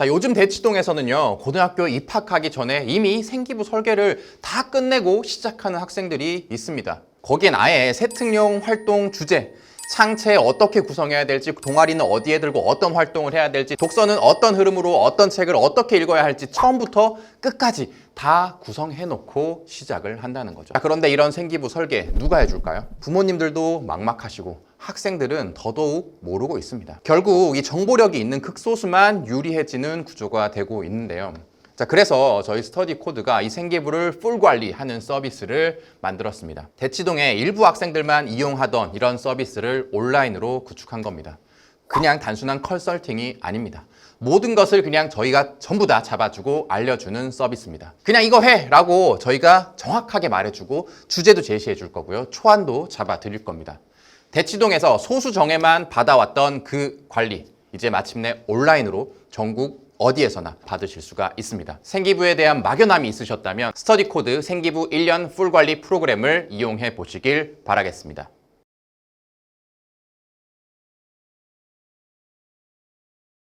자, 요즘 대치동에서는요, 고등학교 입학하기 전에 이미 생기부 설계를 다 끝내고 시작하는 학생들이 있습니다. 거기엔 아예 세특용 활동 주제, 창체 어떻게 구성해야 될지, 동아리는 어디에 들고 어떤 활동을 해야 될지, 독서는 어떤 흐름으로 어떤 책을 어떻게 읽어야 할지 처음부터 끝까지 다 구성해 놓고 시작을 한다는 거죠. 자, 그런데 이런 생기부 설계 누가 해줄까요? 부모님들도 막막하시고 학생들은 더더욱 모르고 있습니다. 결국 이 정보력이 있는 극소수만 유리해지는 구조가 되고 있는데요. 자, 그래서 저희 스터디 코드가 이 생기부를 풀 관리하는 서비스를 만들었습니다. 대치동의 일부 학생들만 이용하던 이런 서비스를 온라인으로 구축한 겁니다. 그냥 단순한 컨설팅이 아닙니다. 모든 것을 그냥 저희가 전부 다 잡아주고 알려주는 서비스입니다. 그냥 이거 해! 라고 저희가 정확하게 말해주고 주제도 제시해 줄 거고요. 초안도 잡아 드릴 겁니다. 대치동에서 소수 정예만 받아왔던 그 관리, 이제 마침내 온라인으로 전국 어디에서나 받으실 수가 있습니다. 생기부에 대한 막연함이 있으셨다면 스터디 코드 생기부 1년 풀 관리 프로그램을 이용해 보시길 바라겠습니다.